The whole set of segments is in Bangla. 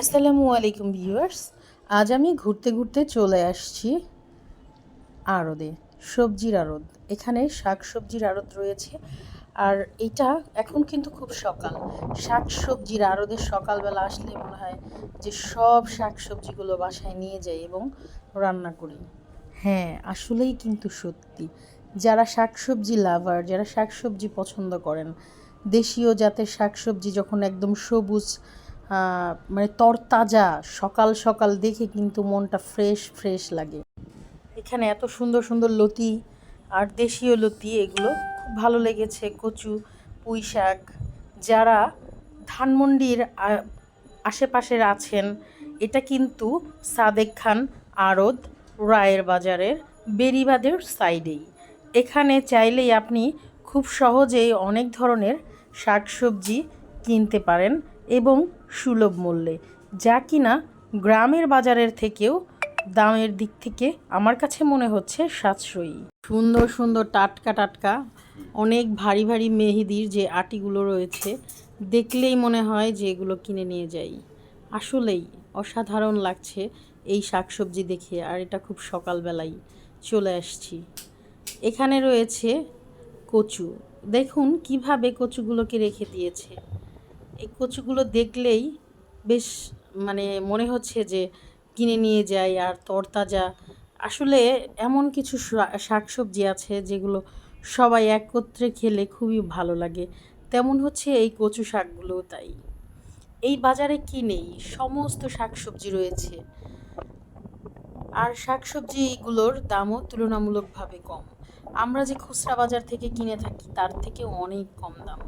আসসালামু আলাইকুম ভিউয়ার্স। আজ আমি ঘুরতে ঘুরতে চলে আসছি আড়দে সবজির আড়ত। এখানে শাক সবজির আড়ত রয়েছে। আর এটা এখন কিন্তু খুব সকাল। শাক সবজির আড়তে সকালবেলা আসলে মনে হয় যে সব শাক সবজিগুলো বাসায় নিয়ে যাই এবং রান্না করি। হ্যাঁ আসলেই কিন্তু সত্যি। যারা শাকসবজি লাভার, যারা শাকসবজি পছন্দ করেন, দেশীয় জাতের শাকসবজি যখন একদম সবুজ মানে তরতাজা, সকাল সকাল দেখে কিন্তু মনটা ফ্রেশ ফ্রেশ লাগে। এখানে এত সুন্দর সুন্দর লতি আর দেশীয় লতি, এগুলো খুব ভালো লেগেছে। কচু, পুঁই শাক, যারা ধানমন্ডির আশেপাশের আছেন, এটা কিন্তু সাদেক খান আড়ত রায়ের বাজারের বেরিবাদের সাইডেই। এখানে চাইলেই আপনি খুব সহজেই অনেক ধরনের শাকসবজি কিনতে পারেন। এবং সুলভ মূল্যে, যা কিনা গ্রামের বাজারের থেকেও দামের দিক থেকে আমার কাছে মনে হচ্ছে সাশ্রয়ী। সুন্দর সুন্দর টাটকা টাটকা, অনেক ভারী ভারী মেহেদির যে আটিগুলো রয়েছে, দেখলেই মনে হয় যে এগুলো কিনে নিয়ে যাই। আসলেই অসাধারণ লাগছে এই শাকসবজি দেখে, আর এটা খুব সকালবেলাই চলে আসছি। এখানে রয়েছে কচু। দেখুন কীভাবে কচুগুলোকে রেখে দিয়েছে। এই কচুগুলো দেখলেই বেশ মানে মনে হচ্ছে যে কিনে নিয়ে যাই আর তরতাজা। আসলে এমন কিছু শাকসবজি আছে যেগুলো সবাই একত্রে খেলে খুবই ভালো লাগে। তেমন হচ্ছে এই কচু শাকগুলোও তাই। এই বাজারে কি নেই? সমস্ত শাকসবজি রয়েছে। আর শাকসবজিগুলোর দামও তুলনামূলকভাবে কম। আমরা যে খুচরা বাজার থেকে কিনে থাকি তার থেকে অনেক কম দাম।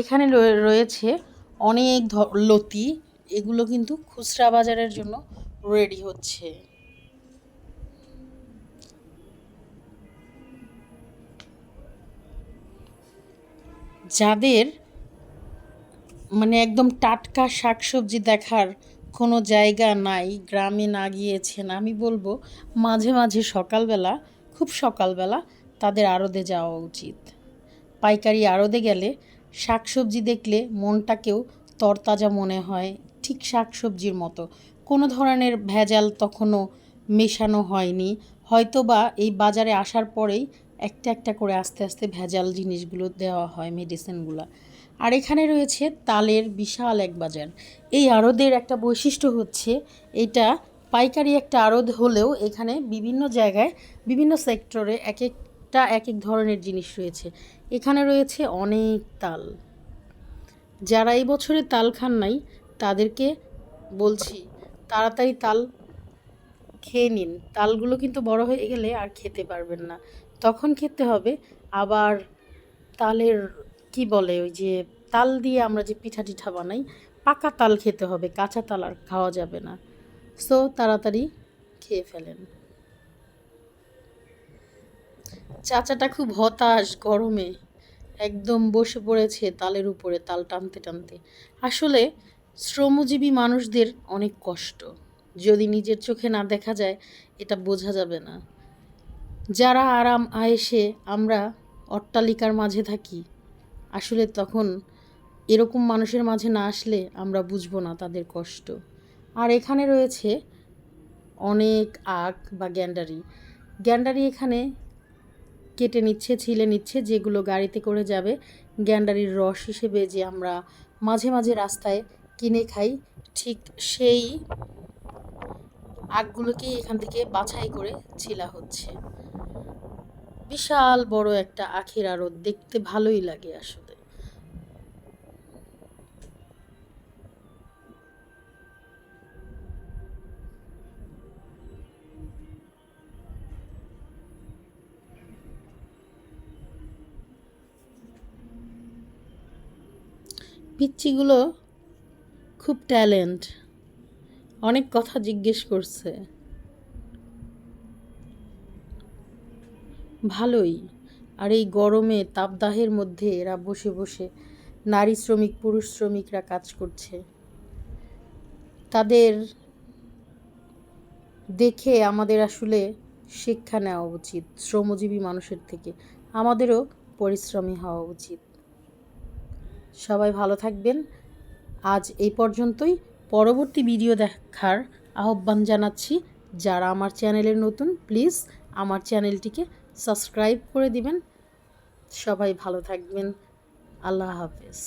এখানে রয়েছে অনেক লতি। এগুলো কিন্তু খুচরা বাজারের জন্য রেডি হচ্ছে। যাদের মানে একদম টাটকা শাকসবজি দেখার কোনো জায়গা নাই, গ্রামে না গিয়েছেন, আমি বলব মাঝে মাঝে সকালবেলা, খুব সকালবেলা তাদের আড়তে যাওয়া উচিত। পাইকারি আড়তে গেলে শাকসবজি দেখলে মনটাকেও তরতাজা মনে হয়, ঠিক শাকসবজির মতো। কোনো ধরনের ভেজাল তখনও মেশানো হয়নি। হয়তোবা এই বাজারে আসার পরেই একটা একটা করে আস্তে আস্তে ভেজাল জিনিসগুলো দেওয়া হয়, মেডিসিনগুলো। আর এখানে রয়েছে তালের বিশাল এক বাজার। এই আড়তের একটা বৈশিষ্ট্য হচ্ছে, এটা পাইকারি একটা আড়ত হলেও এখানে বিভিন্ন জায়গায়, বিভিন্ন সেক্টরে এক এক একটা এক এক ধরনের জিনিস রয়েছে। এখানে রয়েছে অনেক তাল। যারা এই বছরে তাল খান নাই, তাদেরকে বলছি, তাড়াতাড়ি তাল খেয়ে নিন। তালগুলো কিন্তু বড় হয়ে গেলে আর খেতে পারবেন না। তখন খেতে হবে। আবার তালের, কি বলে ওই যে, তাল দিয়ে আমরা যে পিঠা টিঠা বানাই, পাকা তাল খেতে হবে। কাঁচা তাল আর খাওয়া যাবে না। সো, তাড়াতাড়ি খেয়ে ফেলেন। চাচাটা খুব হতাশ গরমে। একদম বসে পড়েছে তালের উপরে তাল টানতে টানতে। আসলে শ্রমজীবী মানুষদের অনেক কষ্ট। যদি নিজের চোখে না দেখা যায়, এটা বোঝা যাবে না। যারা আরাম আয়েসে আমরা অট্টালিকার মাঝে থাকি, আসলে তখন এরকম মানুষের মাঝে না আসলে আমরা বুঝব না তাদের কষ্ট। আর এখানে রয়েছে অনেক আখ বা গ্যান্ডারি। গ্যান্ডারি এখানে কেটে নিচ্ছে, ছিলে নিচ্ছে, যেগুলো গাড়িতে করে যাবে। গ্যান্ডারির রস হিসেবে যে আমরা মাঝে মাঝে রাস্তায় কিনে খাই, ঠিক সেই আখগুলোকেই এখান থেকে বাছাই করে ছিলা হচ্ছে। বিশাল বড় একটা আখের আড়ত, দেখতে ভালোই লাগে আসলে। পিচ্চিগুলো খুব ট্যালেন্ট। অনেক কথা জিজ্ঞেস করছে। ভালোই। আর এই গরমে তাপদাহের মধ্যে এরা বসে বসে নারী শ্রমিক, পুরুষ শ্রমিকরা কাজ করছে। তাদের দেখে আমাদের আসলে শিক্ষা নেওয়া উচিত, শ্রমজীবী মানুষের থেকে। আমাদেরও পরিশ্রমী হওয়া উচিত। সবাই ভালো থাকবেন। আজ এই পর্যন্তই। পরবর্তী ভিডিও দেখার আহ্বান জানাচ্ছি। যারা আমার চ্যানেলের নতুন, প্লিজ আমার চ্যানেলটিকে সাবস্ক্রাইব করে দিবেন। সবাই ভালো থাকবেন। আল্লাহ হাফেজ।